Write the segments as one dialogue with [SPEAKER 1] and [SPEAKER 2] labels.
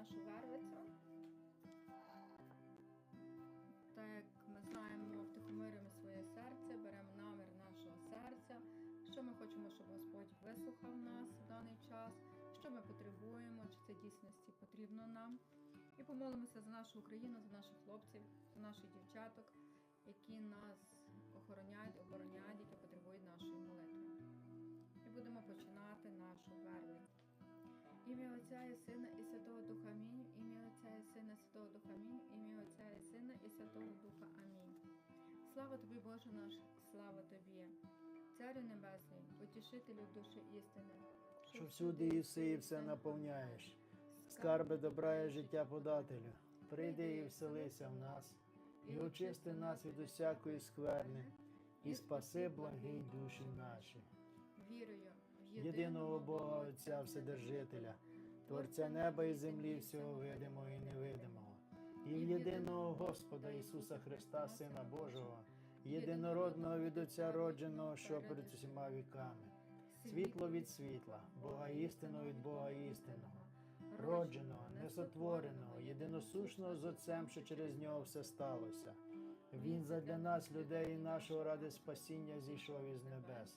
[SPEAKER 1] нашу вервицю. Так як ми знаємо, втихомиримо своє серце, беремо намір нашого серця, що ми хочемо, щоб Господь вислухав нас в даний час, що ми потребуємо, чи це дійсності потрібно нам. І помолимося за нашу Україну, за наших хлопців, за наших дівчаток, які нас охороняють, обороняють, які потребують нашої молитви. І будемо починати нашу вервицю. Ім'я Отця і Сина і Святого Духа Амінь. Ім'я Отця і Сина і Святого Духа Амінь. Ім'я Отця і Сина і Святого Духа Амінь. Слава тобі, Боже наш, слава тобі, Царю Небесний, потішителю душі істини,
[SPEAKER 2] що всюди єси і все наповняєш. Скарби добра і життя подателю. Прийди і вселися в нас, і очисти нас від усякої скверни, і спаси благий душі наші.
[SPEAKER 1] Вірую
[SPEAKER 2] Єдиного Бога Отця Вседержителя, Творця неба і землі, всього видимого і невидимого, і в єдиного Господа Ісуса Христа, Сина Божого, єдинородного від Отця родженого, що перед усіма віками. Світло від світла, Бога істину від Бога істинного, родженого, несотвореного, єдиносушного з Отцем, що через нього все сталося. Він задля нас, людей і нашого ради спасіння, зійшов із небес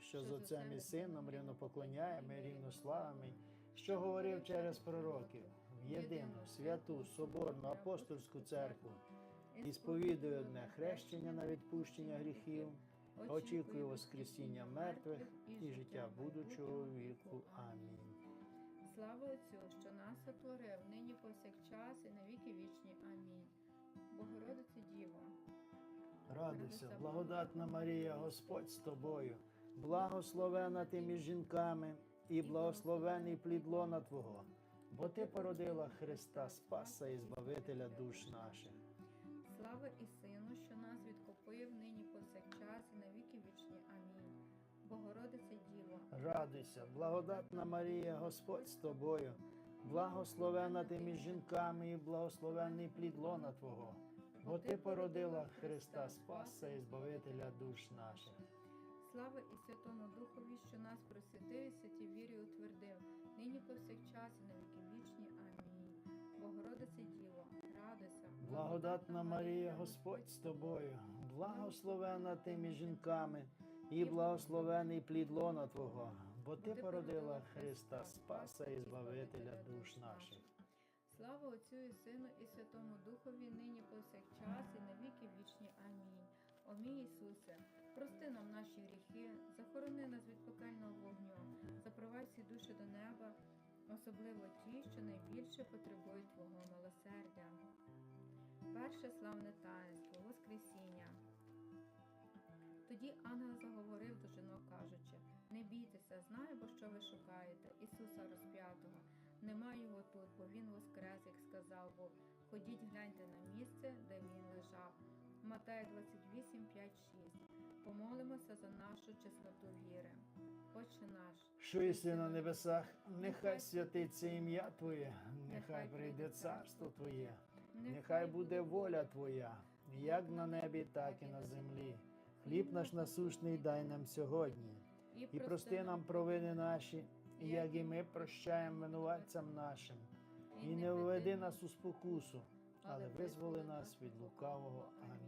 [SPEAKER 2] що з Отцем і Сином рівнопоклоняємо і рівнославимо, що говорив через пророків, в єдину, святу, соборну, апостольську церкву, і сповідує одне хрещення на відпущення гріхів, очікую Воскресіння мертвих і життя будучого віку. Амінь.
[SPEAKER 1] Слава Отцю, що нас сотворив, нині повсякчас і на віки вічні. Амінь. Богородице Діво,
[SPEAKER 2] Радуйся, благодатна Марія, Господь з тобою, благословена ти між жінками, і благословений плід лона Твого, бо Ти породила Христа, Спаса і Збавителя душ наших.
[SPEAKER 1] слава і Сину, що нас відкупив, нині повсякчас і на віки вічні. Амінь. Богородице Діво,
[SPEAKER 2] Радуйся, благодатна Марія, Господь з тобою, благословена ти між жінками, і благословений плід лона Твого, бо Ти породила Христа, Спаса і Збавителя душ наших.
[SPEAKER 1] Слава і Святому Духові, що нас просвятив і святі вірі утвердив, нині повсякчас і на віки вічні. Амінь. Богородице Діво, радуйся,
[SPEAKER 2] Благодатна Марія, Господь з тобою, благословена ти між жінками, і благословений плід лона Твого, бо Ти породила Христа, Спаса і Збавителя душ наших.
[SPEAKER 1] Слава Отцю і Сину і Святому Духові, нині повсякчас і на віки вічні. Амінь. О мій Ісусе, прости нам наші гріхи, захорони нас від пекельного вогню, запровадь всі душі до неба, особливо ті, що найбільше потребують Твого милосердя. Перше славне таїнство, Воскресіння. Тоді ангел заговорив до жінок, кажучи: Не бійтеся, знаю, бо що ви шукаєте, Ісуса розп'ятого. Нема його тут, бо Він воскрес, як сказав Бог. Ходіть, гляньте на місце, де він лежав. Матея 28, 5, 6. Помолимося за нашу чесноту віри. Отче наш,
[SPEAKER 2] Що єси на небесах, нехай святиться ім'я Твоє, нехай прийде царство Твоє, нехай буде воля Твоя, як на небі, так і на землі. Хліб наш насущний дай нам сьогодні, і прости нам провини наші, як і ми прощаємо винуватцям нашим, і не введи нас у спокусу, але визволи нас від лукавого. Амінь.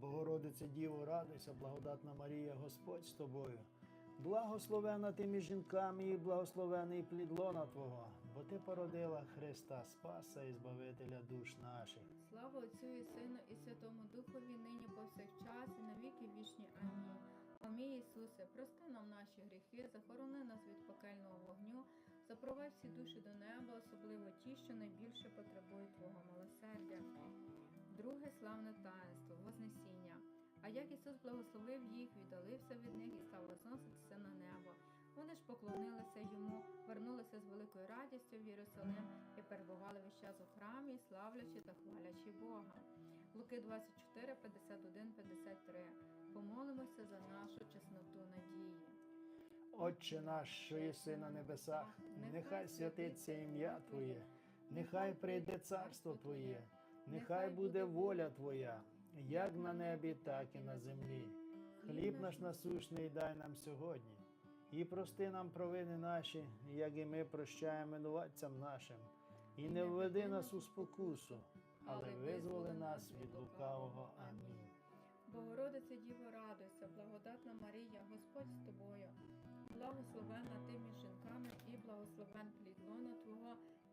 [SPEAKER 2] Богородице Діво, радуйся, благодатна Марія, Господь з тобою. Благословена ти між жінками і благословений плід лона Твого, бо ти породила Христа Спаса і Збавителя душ наших.
[SPEAKER 1] Слава Отцю і Сину і Святому Духові, нині повсякчас і на віки вічні. Амінь. Омій Ісусе, прости нам наші гріхи, захорони нас від пекельного вогню, запровадь всі душі до неба, особливо ті, що найбільше потребують Твого милосердя. Друге славне таїнство Вознесіння. А як Ісус благословив їх, віддалився від них і став возноситися на небо. Вони ж поклонилися йому, вернулися з великою радістю в Єрусалим і перебували весь час у храмі, славлячи та хвалячи Бога. Луки 24, 51, 53. Помолимося за нашу чесноту надії.
[SPEAKER 2] Отче наш, що єси на небесах, нехай святиться ім'я Твоє, нехай прийде царство Твоє, нехай буде воля Твоя, як на небі, так і на землі. Хліб наш насущний дай нам сьогодні, і прости нам провини наші, як і ми прощаємо винуватцям нашим, і не введи нас у спокусу, але визволи нас від лукавого. Амінь.
[SPEAKER 1] Богородице Діво, радуйся, благодатна Марія, Господь з тобою, благословенна ти між жінками і благословен плід лона Твого,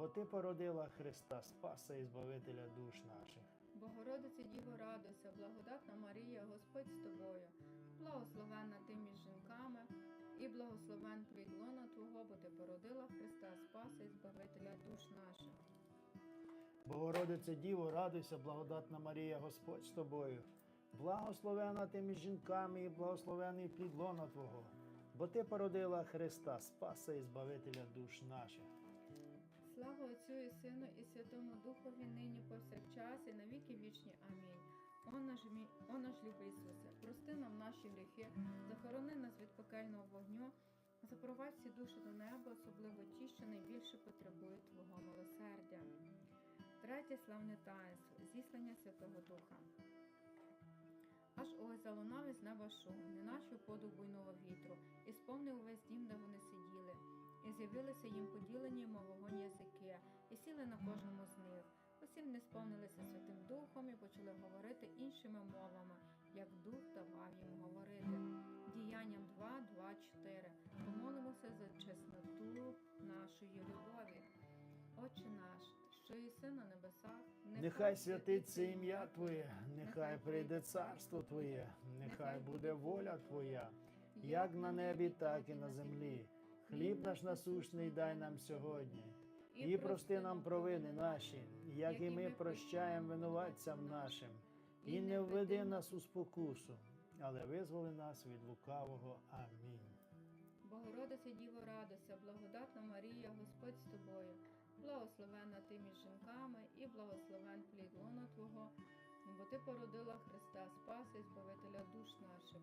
[SPEAKER 2] бо ти породила Христа Спаса і Збавителя душ наших.
[SPEAKER 1] Богородице Діво, радуйся, благодатна Марія, Господь з тобою, благословенна ти між жінками, і благословен плід лона Твого, бо ти породила Христа Спаса і Збавителя душ наших.
[SPEAKER 2] Богородице Діво, радуйся, благодатна Марія, Господь з тобою. Благословена ти між жінками і благословений плід лона Твого, бо ти породила Христа Спаса і Збавителя душ наших.
[SPEAKER 1] Слава Отцю і Сину і Святому Духові, нині повсякчас і на віки вічні. Амінь. О наш, любий Ісусе, прости нам наші гріхи, захорони нас від пекельного вогню, запровадь всі душі до неба, особливо ті, що найбільше потребують Твого милосердя. Третє славне таїнство зіслання Святого Духа. Аж ось залунав із неба шум, неначе подув буйного вітру, і сповнив увесь дім, де вони сиділи. І з'явилися їм поділені, мов вогонь язики, і сіли на кожному з них. Усі вони сповнилися Святим Духом і почали говорити іншими мовами, як Дух давав їм говорити. Діянням 2, 2, 4. Помолимося за чесноту нашої любові. Отче наш, що єси на небесах,
[SPEAKER 2] Нехай святиться ім'я Твоє, нехай прийде царство Твоє, нехай буде воля Твоя, як на небі, так і на землі. Хліб наш насущний дай нам сьогодні. І прости нам провини наші, як і ми прощаємо винуватцям нашим. І не введи нас у спокусу, але визволи нас від лукавого. Амінь.
[SPEAKER 1] Богородиця Діво радуйся, благодатна Марія, Господь з тобою, благословенна ти між жінками і благословен плід лона Твого, бо ти породила Христа Спаса і Збавителя душ наших.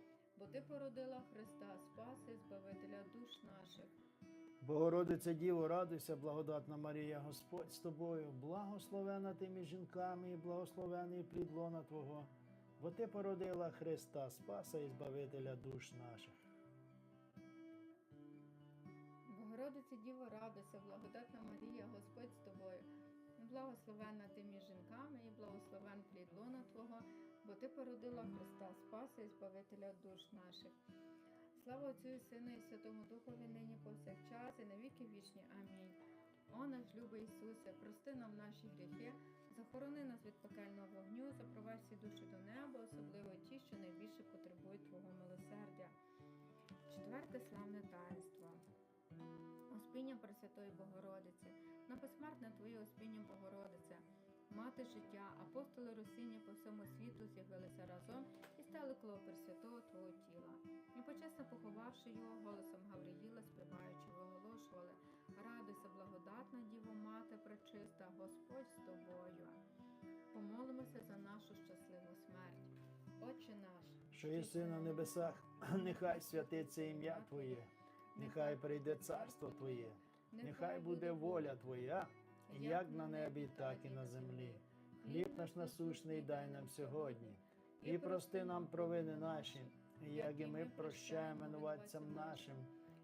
[SPEAKER 1] бо ти породила Христа Спаса і Збавителя душ наших.
[SPEAKER 2] Богородиця Діво, радуйся, благодатна Марія, Господь з тобою, благословена ти між жінками і благословений плід лона Твого, бо ти породила Христа Спаса і Збавителя душ наших.
[SPEAKER 1] Богородиця Діво радуйся, благодатна Марія, Господь з тобою, благословена ти між жінками і благословен плід лона Твого, бо ти породила Христа Спаса і Збавителя душ наших. Слава Отцю і Сину і Святому Духові нині повсякчас і на віки вічні. Амінь. О наш любий Ісусе, прости нам наші гріхи, захорони нас від пекельного вогню, запровадь всі душі до неба, особливо ті, що найбільше потребують Твого милосердя. Четверте славне таїнство. Успіння Пресвятої Богородиці, на безсмертне Твоє успіння Богородице, мати життя, апостоли Росіння по всьому світу з'явилися разом і стали коло Пресвятого Твого тіла. І почесно поховавши його, голосом Гавриїла, співаючи, виголошували Радуйся, благодатна Діво Мати, пречиста, Господь з тобою. Помолимося за нашу щасливу смерть. Отче наш,
[SPEAKER 2] Що єси на небесах, нехай святиться ім'я Твоє, нехай прийде царство Твоє, нехай буде воля Твоя, як на небі, так і на землі. Хліб наш насущний дай нам сьогодні, і прости нам провини наші, як і ми прощаємо винуватцям нашим,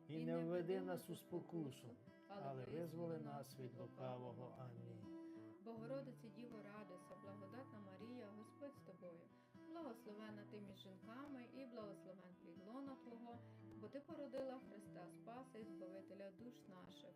[SPEAKER 2] і не введи нас у спокусу, але визволи нас від лукавого. Амінь.
[SPEAKER 1] Богородице Діво радуйся, благодатна Марія, Господь з тобою, благословена ти між жінками і благословен плід лона Твого, бо ти породила Христа Спаса і Збавителя душ наших.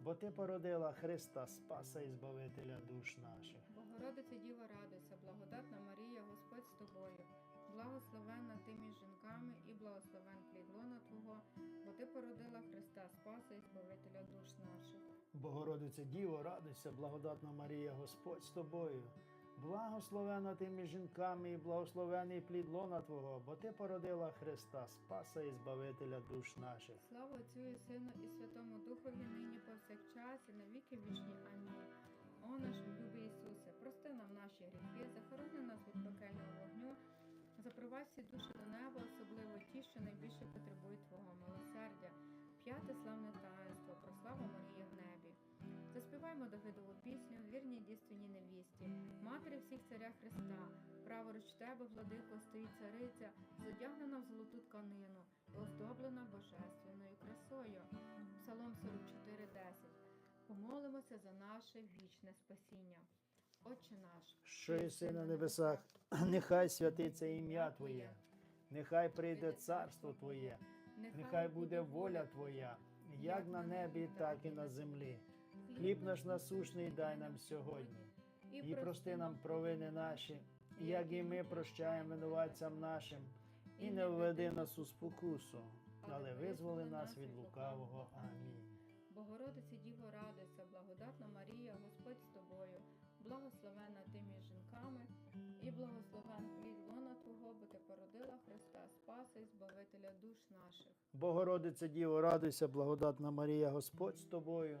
[SPEAKER 2] бо ти породила Христа Спаса і Збавителя душ наших.
[SPEAKER 1] Богородице Діво, радуйся, благодатна Марія, Господь з тобою, благословенна ти між жінками і благословен плід лона Твого, бо ти породила Христа Спаса і Збавителя душ наших.
[SPEAKER 2] Богородице Діво, радуйся, благодатна Марія, Господь з тобою. Благословена ти між жінками і благословений плід лона Твого, бо ти породила Христа Спаса і Збавителя душ наших.
[SPEAKER 1] Слава Отцю і Сину і Святому Духові нині повсякчас і на віки вічні. Амінь. О наш любий Ісусе, прости нам наші гріхи, захорони нас від пекельного вогню, запровадь всі душі до неба, особливо ті, що найбільше потребують Твого милосердя. П'яте славне таїнство, прослава Марії. Заспіваймо Давидову пісню, вірній дійственній невісті, матері всіх царя Христа. Праворуч тебе, владико, стоїть цариця, задягнена в золоту тканину і оздоблена божественною красою. Псалом 44.10. Помолимося за наше вічне спасіння. Отче наш,
[SPEAKER 2] Що єси на небесах, нехай святиться ім'я Твоє, нехай прийде царство Твоє, нехай буде воля Твоя, як на небі, так і на землі. Хліб наш насушний дай нам сьогодні, і прости нам провини наші, як і ми прощаємо винуватцям нашим, і не введи нас у спокусу, але визволи нас від лукавого. Амінь.
[SPEAKER 1] Богородице Діво, радуйся, благодатна Марія, Господь з тобою, благословена ти між жінками, і благословен плід лона Твого, бо ти породила Христа Спаса і Збавителя душ наших.
[SPEAKER 2] Богородице Діво, радуйся, благодатна Марія, Господь з тобою.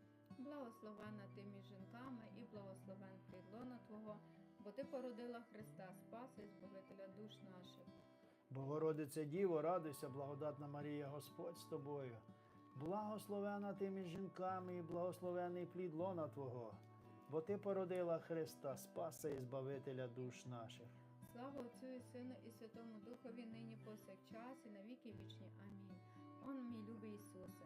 [SPEAKER 1] благословена ти між жінками і благословен лона Твого, бо ти породила Христа Спаса і Збавителя душ наших.
[SPEAKER 2] Богородице Діво, радуйся, благодатна Марія, Господь з тобою. Благословена ти між жінками і благословений плід лона Твого, бо ти породила Христа Спаса і Збавителя душ наших.
[SPEAKER 1] Слава Отцю і Сину і Святому Духові нині повсякчас і на віки вічні. Амінь. Он мій любий Ісусе,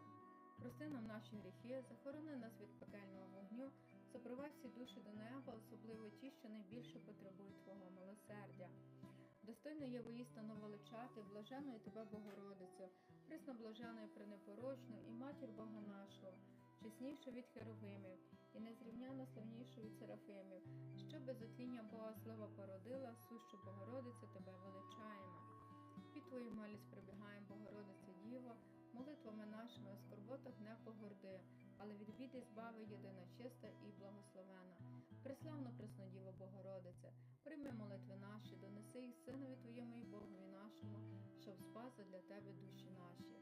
[SPEAKER 1] прости нам наші гріхи, захорони нас від пекельного вогню, Запровадь всі душі до неба, особливо ті, що найбільше потребують Твого милосердя. Достойно є воїстину величати, блаженою тебе Богородицю, пресноблаженою пренепорочну і матір Бога нашого, чеснішу від херовимів і незрівняно славнішу від серафимів, що без отління Бога слова породила, сущу Богородицю тебе величаємо. Під Твою милість прибігаємо, Богородице Діво, молитвами нашими у скорботах не погорди, але від біди збави єдина чиста і благословена. Преславно Преснодіво Богородице, прийми молитви наші, донеси їх Синові Твоєму і Богові нашому, щоб спас для Тебе душі наші.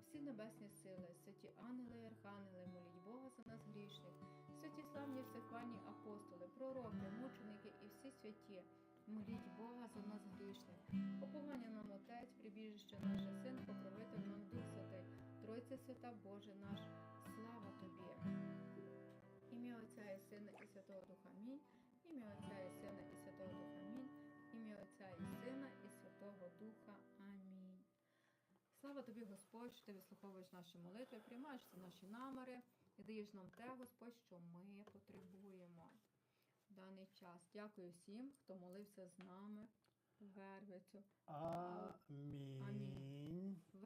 [SPEAKER 1] Всі небесні сили, святі ангели і архангели, моліть Бога за нас грішних, святі славні всехвальні апостоли, пророки, мученики і всі святі, моліть Бога за нас грішних. Поповання нам Отець, прибіжище наше, Син, покровитель нам Дух Святий, Тройця Свята Боже наш, слава Тобі. Ім'я Отця і Сина і Святого Духа Амінь. Ім'я Отця і Сина і Святого Духа Амінь. Ім'я Отця і Сина і Святого Духа Амінь. Слава тобі, Господь, що ти вислуховуєш наші молитви, приймаєш наші наміри і даєш нам те, Господь, що ми потребуємо в даний час. Дякую всім, хто молився з нами Вервицю. Амінь.
[SPEAKER 2] Амінь.